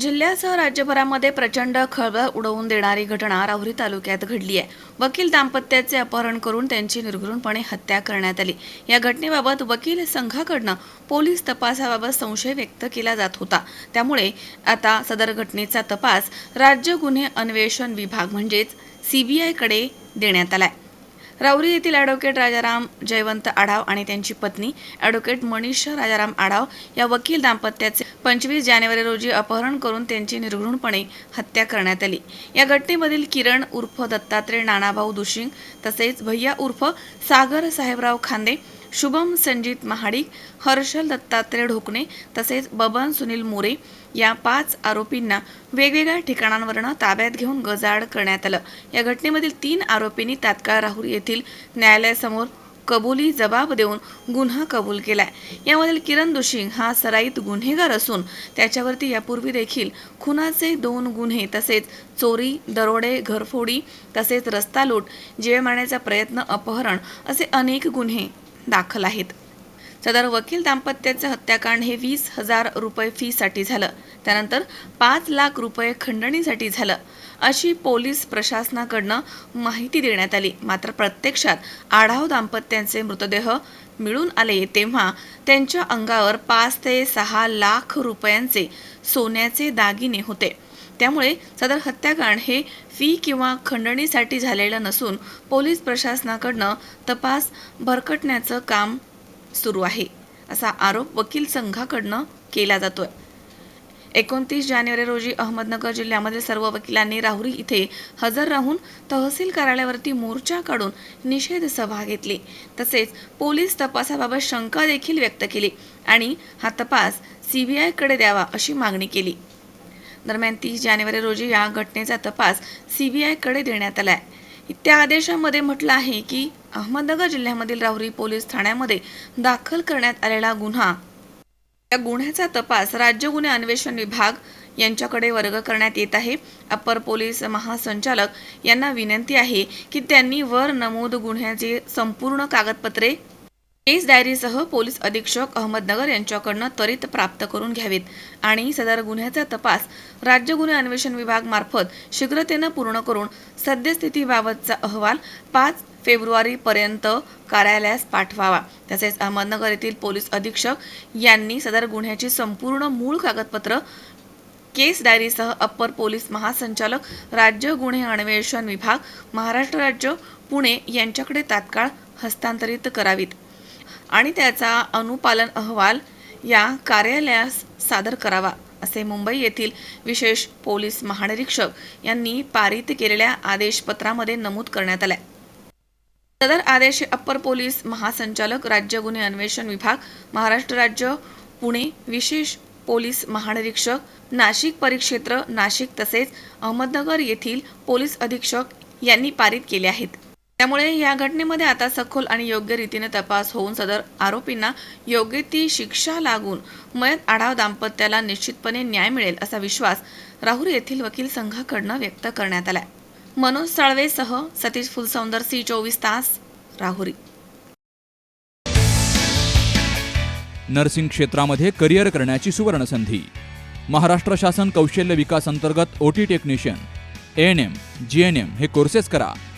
जिल्ह्यासह राज्यभरामध्ये प्रचंड खळबळ उडवून देणारी घटना राहुरी तालुक्यात घडली आहे. वकील दाम्पत्याचे अपहरण करून त्यांची निर्घृणपणे हत्या करण्यात आली. या घटनेबाबत वकील संघाकडनं पोलीस तपासाबाबत संशय व्यक्त केला जात होता. त्यामुळे आता सदर घटनेचा तपास राज्य गुन्हे अन्वेषण विभाग म्हणजेच सीबीआयकडे देण्यात आला आहे राऊरी येथील ॲडव्होकेट राजाराम जयवंत आढाव आणि त्यांची पत्नी ॲडव्होकेट मनीषा राजाराम आढाव या वकील दाम्पत्याचे पंचवीस जानेवारी रोजी अपहरण करून त्यांची निर्घृणपणे हत्या करण्यात आली. या घटनेमधील किरण उर्फ दत्तात्रय नानाभाऊ दुशिंग तसेच भैया उर्फ सागर साहेबराव खांदे शुभम संजित महाडिक हर्षल दत्तात्रय ढोकणे तसेच बबन सुनील मोरे या पाच आरोपींना वेगवेगळ्या ठिकाणांवरनं ताब्यात घेऊन गजाड करण्यात आलं. या घटनेमधील तीन आरोपींनी तात्काळ राहुल येथील न्यायालयासमोर कबुली जबाब देऊन गुन्हा कबूल केलाय. यामधील किरण दोषी हा सराईत गुन्हेगार असून त्याच्यावरती यापूर्वी देखील खुनाचे दोन गुन्हे तसेच चोरी दरोडे घरफोडी तसेच रस्ता लूट जीवे मारण्याचा प्रयत्न अपहरण असे अनेक गुन्हे दाखल आहेत. सदर वकील दाम्पत्याचं हत्याकांड हे वीस हजार रुपये फीसाठी झालं. त्यानंतर पाच लाख रुपये खंडणीसाठी झालं. अशी पोलीस प्रशासनाकडनं माहिती देण्यात आली. मात्र प्रत्यक्षात आढाव दाम्पत्यांचे मृतदेह मिळून आले तेव्हा त्यांच्या अंगावर पाच ते सहा लाख रुपयांचे सोन्याचे दागिने होते. त्यामुळे सदर हत्याकांड हे फी किंवा खंडणीसाठी झालेलं नसून पोलीस प्रशासनाकडनं तपास भरकटण्याचं काम सुरू आहे असा आरोप वकील संघाकडनं केला जातोय. एकोणतीस जानेवारी रोजी अहमदनगर जिल्ह्यामधील सर्व वकिलांनी राहुरी इथे हजर राहून तहसील कार्यालयावरती मोर्चा काढून निषेध सभा घेतली. तसेच पोलीस तपासाबाबत शंका देखील व्यक्त केली आणि हा तपास सीबीआयकडे द्यावा अशी मागणी केली. दरम्यान तीस जानेवारी रोजी या घटनेचा तपास सीबीआयकडे देण्यात आलाय. त्या आदेशामध्ये म्हटलं आहे की अहमदनगर जिल्ह्यामधील राहुरी पोलीस ठाण्यामध्ये दाखल करण्यात आलेला गुन्हा. या गुन्ह्याचा तपास राज्य गुन्हे अन्वेषण विभाग यांच्याकडे वर्ग करण्यात येत आहे. अप्पर पोलीस महासंचालक यांना विनंती आहे की त्यांनी वर नमूद गुन्ह्याचे संपूर्ण कागदपत्रे केस डायरीसह पोलीस अधीक्षक अहमदनगर यांच्याकडनं त्वरित प्राप्त करून घ्यावेत. आणि सदर गुन्ह्याचा तपास राज्य गुन्हे अन्वेषण विभाग मार्फत शीघ्रतेनं पूर्ण करून सद्यस्थितीबाबतचा अहवाल पाच फेब्रुवारी पर्यंत कार्यालयास पाठवावा. तसेच अहमदनगर येथील पोलीस अधीक्षक यांनी सदर गुन्ह्याची संपूर्ण मूळ कागदपत्र केस डायरीसह अप्पर पोलीस महासंचालक राज्य गुन्हे अन्वेषण विभाग महाराष्ट्र राज्य पुणे यांच्याकडे तात्काळ हस्तांतरित करावीत. आणि त्याचा अनुपालन अहवाल या कार्यालयास सादर करावा असे मुंबई येथील विशेष पोलीस महानिरीक्षक यांनी पारित केलेल्या आदेशपत्रामध्ये नमूद करण्यात आले सदर आदेश अप्पर पोलीस महासंचालक राज्य गुन्हे अन्वेषण विभाग महाराष्ट्र राज्य पुणे विशेष पोलीस महानिरीक्षक नाशिक परिक्षेत्र नाशिक तसेच अहमदनगर येथील पोलीस अधीक्षक यांनी पारित केले आहेत. त्यामुळे या घटनेमध्ये आता सखोल आणि योग्य रीतीने तपास होऊन सदर आरोपींना योग्य ती शिक्षा लागून मयत आढाव दाम्पत्याला निश्चितपणे न्याय मिळेल असा विश्वास राहुरी येथील वकील संघाकडनं व्यक्त करण्यात आलाय. मनोज साळवेसह सतीश फुलसौंदर सी चोवीस तास राहुरी. नर्सिंग क्षेत्रामध्ये करिअर करण्याची सुवर्ण संधी महाराष्ट्र शासन कौशल्य विकास अंतर्गत OT technician N M G N M हे कोर्सेस करा.